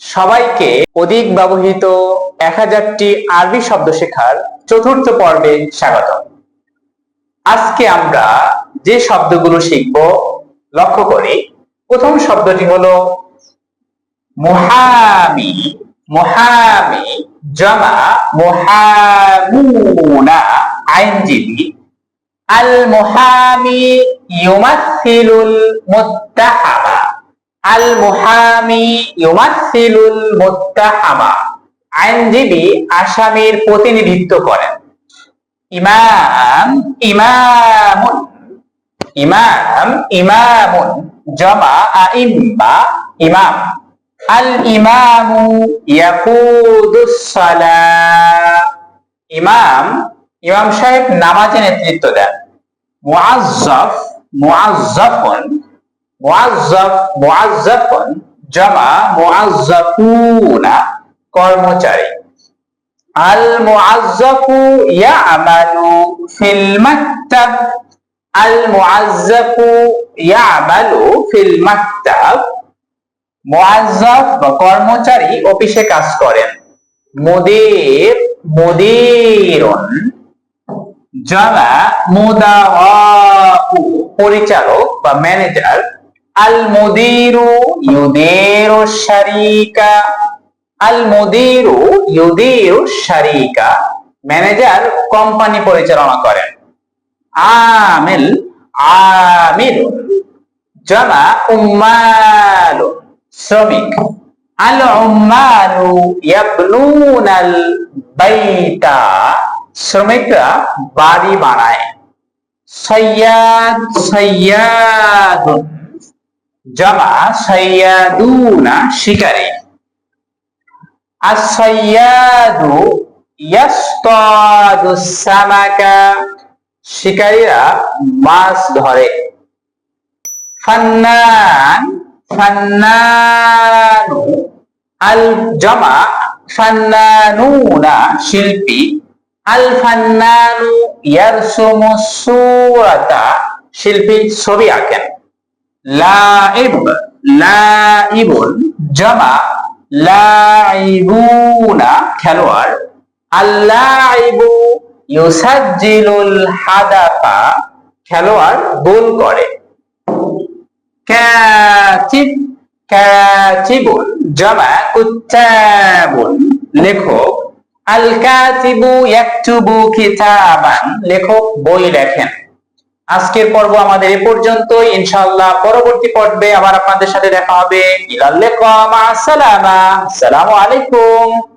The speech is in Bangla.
সবাইকে অধিক ব্যবহৃত 1000টি আরবি শব্দ শেখার চতুর্থ পর্বে স্বাগত। আজকে আমরা যে শব্দগুলো শিখব, লক্ষ্য করে। প্রথম শব্দটি হলো মহামি মহামি, জামা, মহামুনা। আইনজীবী আল মুহামি ইউমাসিলুল মুত্তাহামা। আল মুহামি ইউমাসিলুল মুত্তাহামা। আইনজীবী আসামির প্রতিনিধিত্ব করেন। ইমাম, ইমামুন ইমাম, ইমামুন, জমা, আইম্মা, ইমাম। আল ইমামু ইয়াকুদুস সালাহ। ইমাম ইমাম সাহেব নামাজে নেতৃত্ব দেন। মুআজ্জাফ, মুআজ্জাফুন মুআজ্জাফ, মুআজ্জাফুন, জমা মুআজ্জাফুনা, কর্মচারী। আল মুআজ্জাফু ইয়ামালু ফিল মাকতাব। আল মুআজ্জাফু ইয়ামালু ফিল মাকতাব। মুআজ্জাফ বা কর্মচারী অফিসে কাজ করেন। মুদির, মুদিরুন জামা মুদাওয়াউ পরিচালক বা ম্যানেজার আল মুদিরু ইউদিরু শারিকা আল মুদিরু ইউদিরু শারিকা ম্যানেজার কোম্পানি পরিচালনা করেন। আমিল আমিল, জামা উম্মালু, শ্রমিক। আল উম্মালু ইয়াবনুনাল বাইতা। শ্রমিকরা বাড়ি বানায়। সৈয়াদ সৈয়াদুন জামা সৈয়াদুনা শিকারী। আসৈয়াদু ইয়াসতাদু সামাকা। শিকারীরা মাছ ধরে। ফান্নান, ফান্নানু আল জামা ফান্নানুনা শিল্পী। আল ফান্নানু ইয়ারসুমু সূরাতা শিল্পী ছবি আঁকেন। লাইব লাইবুন জামা লাইবুনা খেলোয়াড়। আল্লাইবু ইউসাজ্জিলুল হাদাফা খেলোয়াড় গোল করে। কাতিব কাতিবুন জামা কুত্তাবুন লেখক আল কাতিবু ইয়াকতুবু কিতাবান। লেখক, বই লেখেন। আজকের পর্ব আমাদের এ পর্যন্ত ইনশাআল্লাহ পরবর্তী পর্বে আবার আপনাদের সাথে দেখা হবে। ইলাল লিকা মা আসসালামা আসসালামু আলাইকুম।